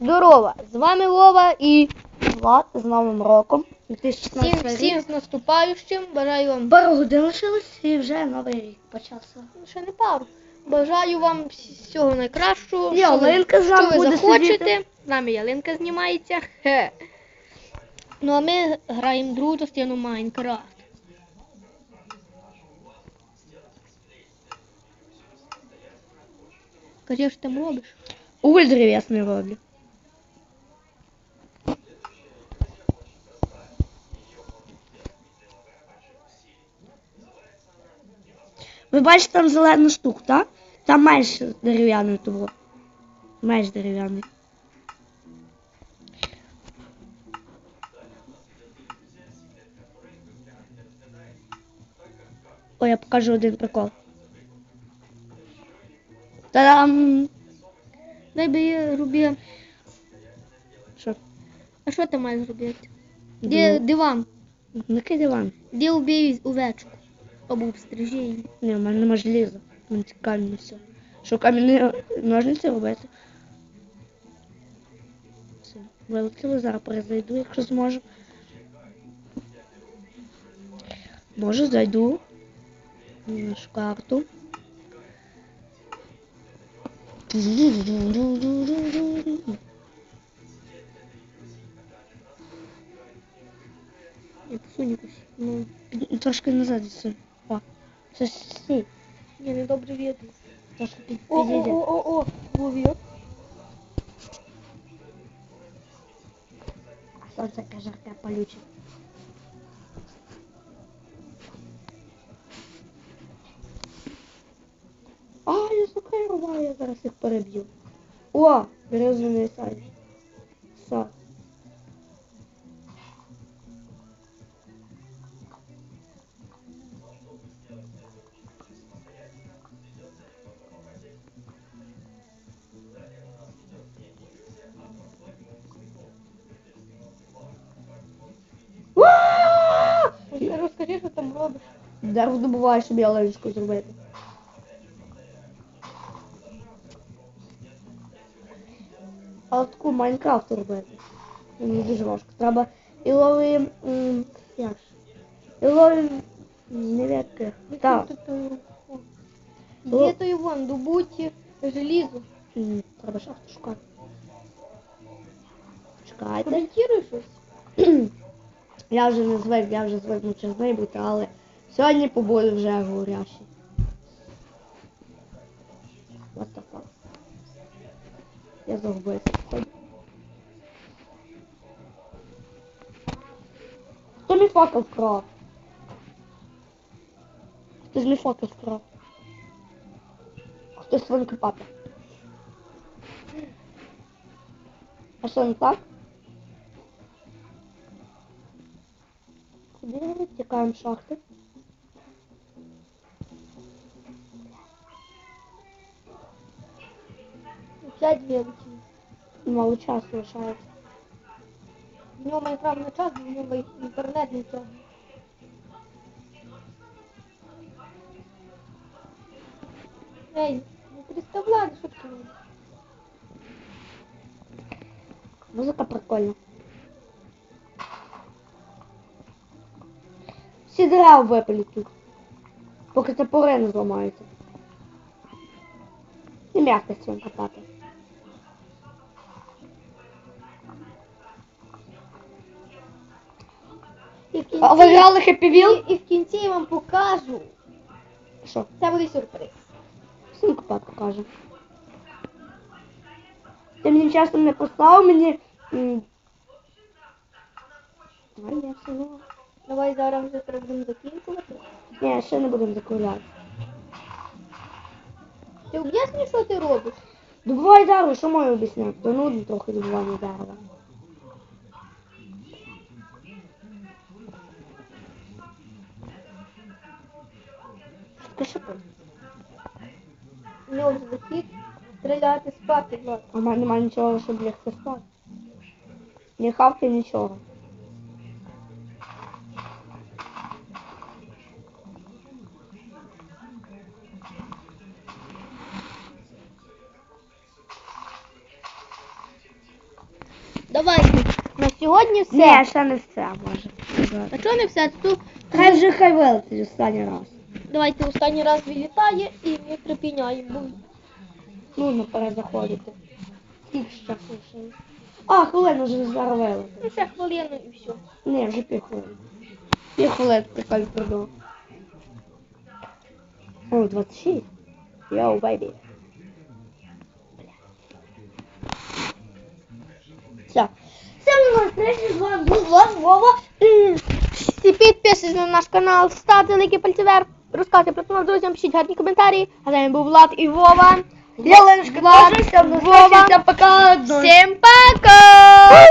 Здорово! З вами Вова і Влад з Новим роком. всім, 2016 всім з наступаючим. Бажаю вам Пару годин лишилось і вже новий рік почався. ще не пару. Бажаю вам всього найкращого. Ялинка з що нами ви буде захочете. сидіти. З нами ялинка знімається. Хе. Ну а ми граємо другу частину Майнкрафт. Кажи, що там робиш? Уголь древесний роблю. Ви бачите там зелену штуку, так? Там менше дерев'яний того. Менш дерев'яний. Ой, я покажу один прикол. Та-дам! Дай би я рубі. Що? А що ти маєш робити? Де диван? Який диван? Де убій овечку? Обстрижи її. Ні, нема желіза. В мене камінь все. Що камінні ножниці робити? Все. Вилетіли, зараз перезайду, якщо зможу. Може, зайду на нашу карту. Я посунь якусь. Ну, Трошки назад відсунь. О, це сі. ні, не добре видно. Трошки під, о, о, о, о, о, вовік. А сонце каже, жарке палюче. А, я сука рубаю, я зараз їх переб'ю. О, березовий сад. Сад. Ти Розкажи, що там робиш. Дерево добуваю, щоб я лежечку зробити. А таку Майнкрафт робити. Мені дуже важко. Треба і лови. м, Як ж? І лови невідки. Так. Є то і вон, добуть желізо. М, Треба шахту шукати. Чекайте. Коментуй щось. Я вже не звик, я вже звикну через неї бути, але сьогодні побуду вже говорящий. What the fuck? Я загубився. Хто мій факел вкрав? Хто ж мій факел вкрав? Хто свинка папа? А що не так? Куди ми тікаємо з шахти? П'ять вилучень. Мало часу лишається. В нього Майнкрафт на час, бо в нього інтернет не тягне. Ей, не приставляй, що ти робиш? Всі дерева випалять тут. Поки топори не зламаються. І м'яко цим копати. І в кінці, А ви грали Happy Wheel? і, і в кінці я вам покажу. Що? Це буде сюрприз. Всім копати покажу. Ти мені чесно не послав мені. Давай я все. Давай зараз вже треба будемо закінчувати. Ні, ще не будемо закругляти. Ти об'яснюєш, що ти робиш? Добувай дерево, що маю об'ясняти? То нудно трохи добування дерева. Таке що? У нього захід стріляти спати. А в мене немає нічого, щоб лягти спати. Ні хавки, нічого. Давайте. На сьогодні все. Ні, ще не все може. А чого не все? Тут Хай вже хай вилетить останній раз. давайте останній раз вилітає і ми припиняємо. бо Ну, наперед заходити. Скільки ще слушаю. А, хвилину вже зараз вилетить. Ну, ще хвилину і все. Ні, вже пів хвилини. Пів хвилин прикольно придумав. О, 26. Йоу, бейбі. Все. Всем встречи, з вами був Влад Вова. Всі підписуйтесь на наш канал, ставте лайки, пальці вверх, розказуйте про канал друзям, пишіть гарні коментарі. А з вами був Влад і Вова. Ялиночка, Влад, Вова. Всем пока. Всем пока!